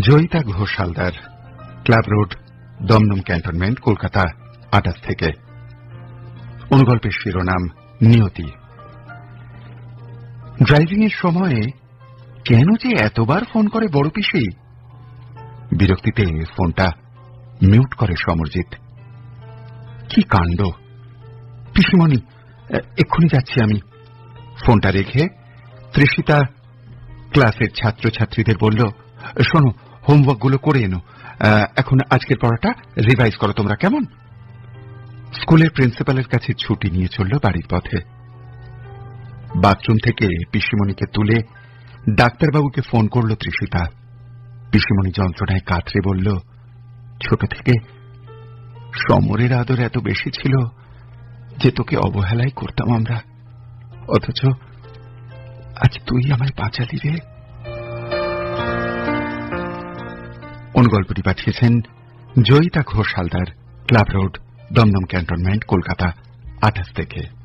Jayita Ghosh Haldar club road, Dumdum cantonment, Kolkata আটাশ থেকে। অনুগল্পের শিরোনাম, নিয়তি। ড্রাইভিং এর সময়ে কেন যে এতবার ফোন করে বড় পিসি? বিরক্তিতে ফোনটা মিউট করে সমরজিৎ। কি কাণ্ড? পিসিমণি এক্ষুনি যাচ্ছি আমি। ফোনটা রেখে তৃষিতা ক্লাসের ছাত্রছাত্রীদের বলল, শোনো হোমওয়ার্কগুলো করে এনো। এখন আজকের পড়াটা রিভাইজ করো তোমরা, কেমন? স্কুলের প্রিন্সিপালের কাছে ছুটি নিয়ে চলল বাড়ির পথে। বাথরুম থেকে পিসিমণিকে তুলে ডাক্তারবাবুকে ফোন করল তৃষিতা পিসিমণি যন্ত্রণায় কাতরে বলল, ছোট থেকে সমরের আদর এত বেশি ছিল যে তোকে অবহেলাই করতাম আমরা। অথচ আজ তুই আমায় বাঁচালি রে। অনুগল্পটি পাঠিয়েছেন Jayita Ghosh Haldar club road Dumdum cantonment Kolkata আঠাশ থেকে।